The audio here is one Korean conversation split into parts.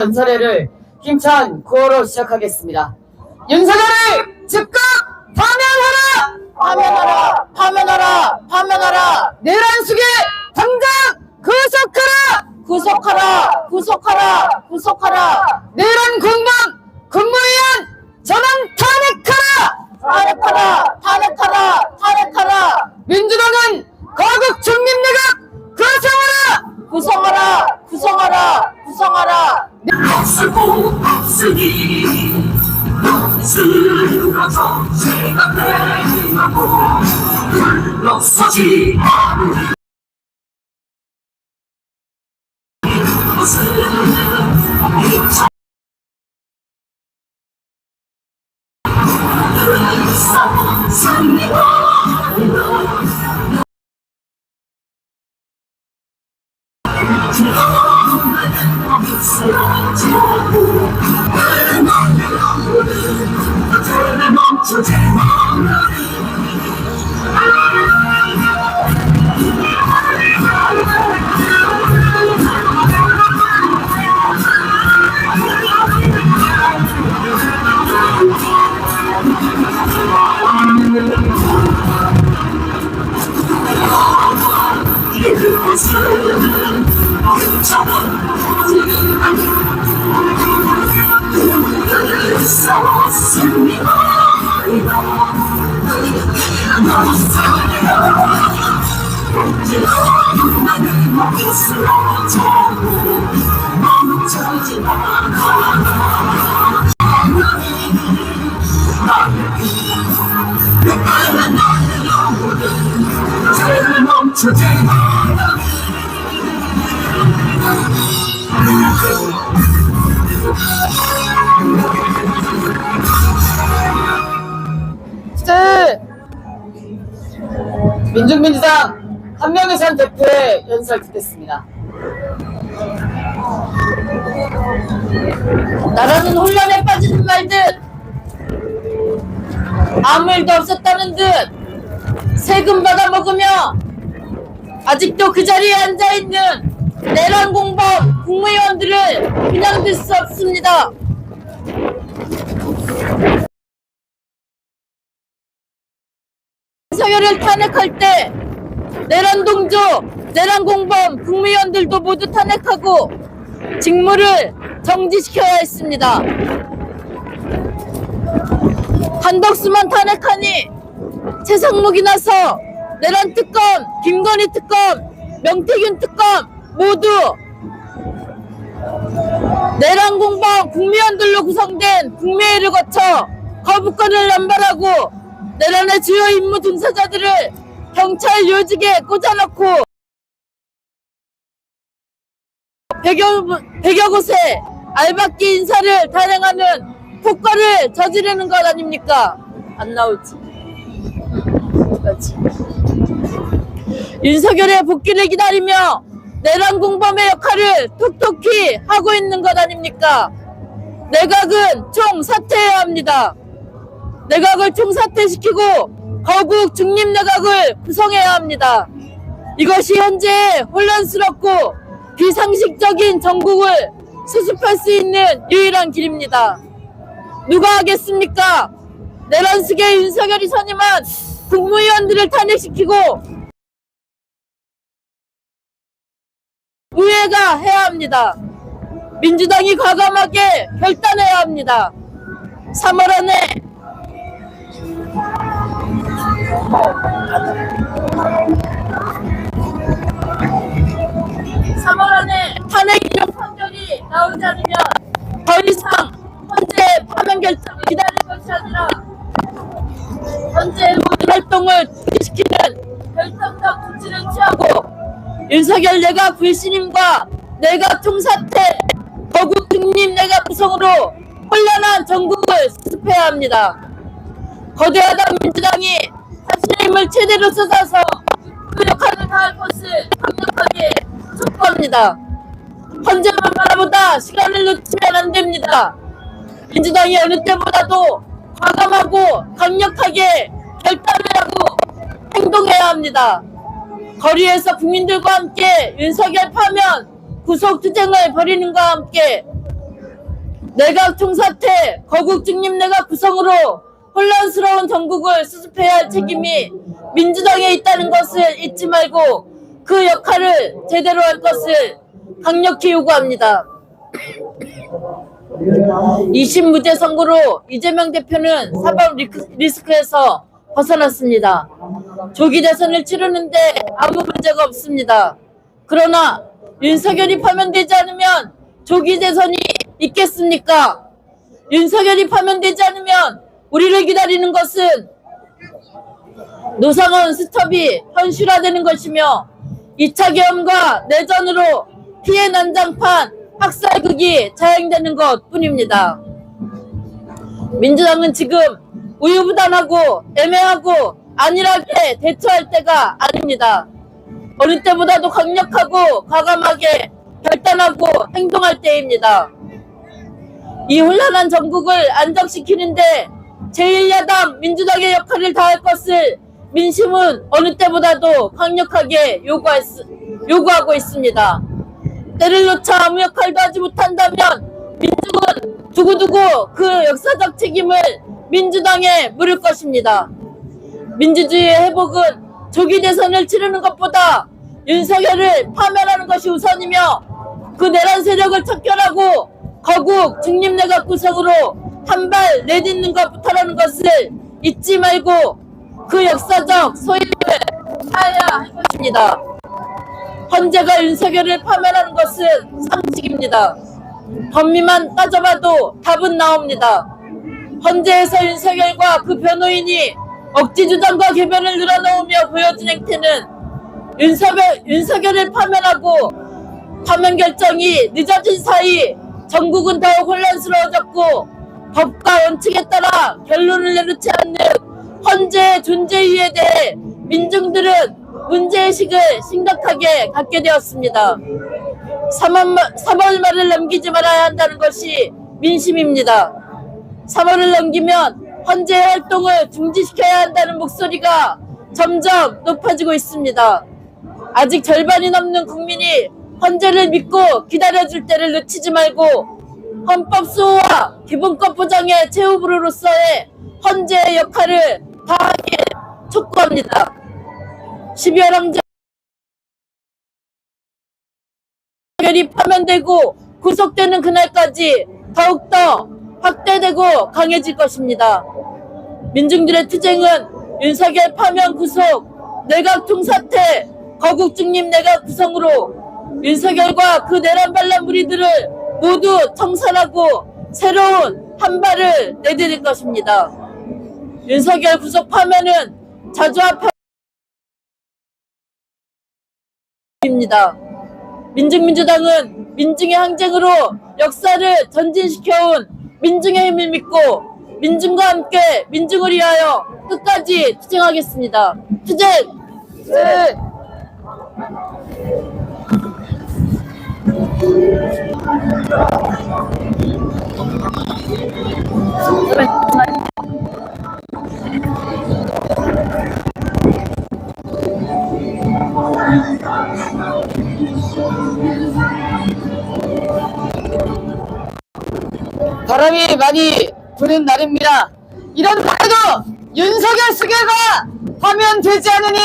연설회를 힘찬 구호로 시작하겠습니다. 윤석열을 즉각 파면하라! 파면하라! 파면하라! 파면하라! 내란숙에 당장 구속하라! 구속하라! 구속하라! 구속하라! 내란 공범 국무위원 전원 탄핵하라! 탄핵하라! 탄핵하라! 탄핵하라! 민주당은 거국 중립내각! 구성하라! 구성하라! 쓰고 없으니 스스로 정체가 되고 물러서지 Take my 민중민주당 한명희선 대표의 연설 듣겠습니다. 나라는 혼란에 빠지는 말듯 아무 일도 없었다는 듯 세금 받아 먹으며 아직도 그 자리에 앉아 있는 내란 공범 국무위원들을 그냥 둘 수 없습니다. 윤석열을 탄핵할 때 내란 동조, 내란 공범 국무위원들도 모두 탄핵하고 직무를 정지시켜야 했습니다. 한덕수만 탄핵하니 최상목이 나서 내란 특검, 김건희 특검, 명태균 특검 모두 내란 공범 국무위원들로 구성된 국무회의를 거쳐 거부권을 남발하고 내란의 주요 임무 종사자들을 경찰 요직에 꽂아놓고 100여, 100여 곳에 알박기 인사를 단행하는 폭거를 저지르는 것 아닙니까? 안 나오지. 그렇지. 윤석열의 복귀를 기다리며 내란 공범의 역할을 톡톡히 하고 있는 것 아닙니까? 내각은 총 사퇴해야 합니다. 내각을 총 사퇴시키고 거국 중립내각을 구성해야 합니다. 이것이 현재 혼란스럽고 비상식적인 정국을 수습할 수 있는 유일한 길입니다. 누가 하겠습니까? 내란숙의 윤석열이 선임한 국무위원들을 탄핵시키고 의회가 해야 합니다. 민주당이 과감하게 결단해야 합니다. 3월 안에 3월 안에 탄핵 인용 판결이 나오지 않으면 더 이상 현재 파면 결정을 기다릴 것이 아니라 현재 모든 활동을 중지시키는 결정적 조치를 취하고 윤석열 내각 불신임과 내각 총사퇴 거국 중립 내각 구성으로 혼란한 전국을 수습해야 합니다. 거대하던 민주당이 힘을 최대로 쏟아서 그 역할을 다할 것을 강력하게 촉구합니다. 현재만 바라보다 시간을 놓치면 안 됩니다. 민주당이 어느 때보다도 과감하고 강력하게 결단을 하고 행동해야 합니다. 거리에서 국민들과 함께 윤석열 파면 구속투쟁을 벌이는 것과 함께 내각 총사태 거국 중립 내각 구성으로 혼란스러운 전국을 수습해야 할 책임이 민주당에 있다는 것을 잊지 말고 그 역할을 제대로 할 것을 강력히 요구합니다. 20무죄 선고로 이재명 대표는 사법 리스크에서 벗어났습니다. 조기 대선을 치르는데 아무 문제가 없습니다. 그러나 윤석열이 파면되지 않으면 조기 대선이 있겠습니까? 윤석열이 파면되지 않으면 우리를 기다리는 것은 노상원 스톱이 현실화되는 것이며 2차 계엄과 내전으로 피해 난장판 학살극이 자행되는 것 뿐입니다. 민주당은 지금 우유부단하고 애매하고 안일하게 대처할 때가 아닙니다. 어느 때보다도 강력하고 과감하게 결단하고 행동할 때입니다. 이 혼란한 전국을 안정시키는데 제1야당 민주당의 역할을 다할 것을 민심은 어느 때보다도 강력하게 요구할 수- 요구하고 있습니다. 때를 놓자 아무 역할도 하지 못한다면 민중은 두고두고 그 역사적 책임을 민주당에 물을 것입니다. 민주주의의 회복은 조기 대선을 치르는 것보다 윤석열을 파면하는 것이 우선이며 그 내란 세력을 척결하고 거국 중립내각 구성으로 한 발 내딛는 것부터라는 것을 잊지 말고 그 역사적 소임을 하야 할 것입니다. 헌재가 윤석열을 파면하는 것은 상식입니다. 법리만 따져봐도 답은 나옵니다. 헌재에서 윤석열과 그 변호인이 억지 주장과 개변을 늘어놓으며 보여준 행태는 윤석열, 윤석열을 파면하고 파면 결정이 늦어진 사이 전국은 더욱 혼란스러워졌고 법과 원칙에 따라 결론을 내놓지 않는 헌재의 존재 이유에 대해 민중들은 문제의식을 심각하게 갖게 되었습니다. 3월, 3월 말을 넘기지 말아야 한다는 것이 민심입니다. 3월을 넘기면 헌재의 활동을 중지시켜야 한다는 목소리가 점점 높아지고 있습니다. 아직 절반이 넘는 국민이 헌재를 믿고 기다려줄 때를 놓치지 말고 헌법 수호와 기본권 보장의 최후부로서의 헌재의 역할을 다하게 촉구합니다. 12월 항쟁 결이 파면되고 구속되는 그날까지 더욱더 확대되고 강해질 것입니다. 민중들의 투쟁은 윤석열 파면 구속, 내각 통 사태, 거국 중립 내각 구성으로 윤석열과 그 내란 반란 무리들을 모두 청산하고 새로운 한 발을 내디딜 것입니다. 윤석열 구속 파면은 자주와 편입니다. 민중민주당은 민중의 항쟁으로 역사를 전진시켜온 민중의 힘을 믿고 민중과 함께 민중을 위하여 끝까지 투쟁하겠습니다. 투쟁! 네. 바람이 많이 부는 날입니다. 이런 날에도 윤석열 수계가 하면 되지 않으니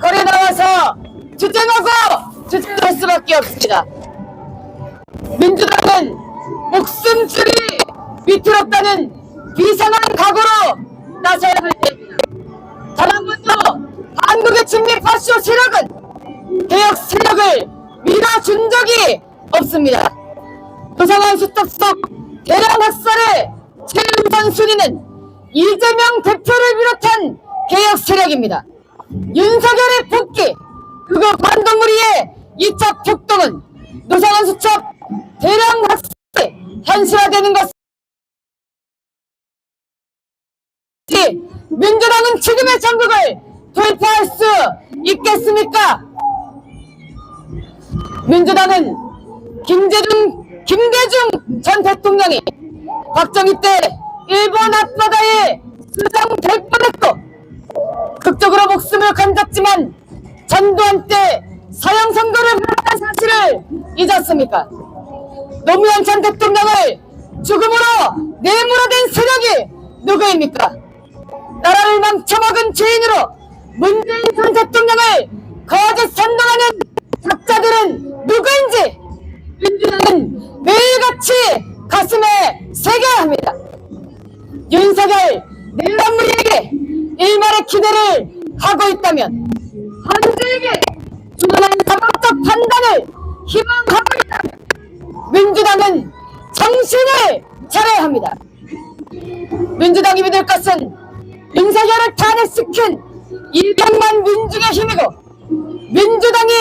거리에 나와서 투쟁하고 투쟁할 수밖에 없습니다. 민주당은 목숨줄이 위태롭다는 비상한 각오로 나서야 할 때입니다. 단한 번도 한국의 침략 파쇼 세력은 개혁 세력을 밀어준 적이 없습니다. 조상한 수탁 속 대량 학살의 최우선 순위는 이재명 대표를 비롯한 개혁 세력입니다. 윤석열의 복귀, 그거 관동무리의 2차 폭동은 노상원 수첩 대량 학살이 현실화되는 것이 민주당은 지금의 전국을 돌파할 수 있겠습니까? 민주당은 김대중, 김대중 전 대통령이 박정희 때 일본 앞바다에 수장될 뻔했고 극적으로 목숨을 건졌지만 전두환 때 사형 선고를 받았다는 사실을 잊었습니까? 노무현 전 대통령을 주 누구입니까? 나라를 망쳐먹은 죄인으로 문재인 전 대통령을 거짓 선동하는 작자들은 누구인지 민주당은 매일같이 가슴에 새겨야 합니다. 윤석열 내란무리에게 일말의 기대를 하고 있다면 헌재에게 중요한 사법적 판단을 희망하고 있다면 민주당은 정신을 차려야 합니다. 민주당이 믿을 것은 윤석열을 탄핵시킨 200만 민중의 힘이고 민주당이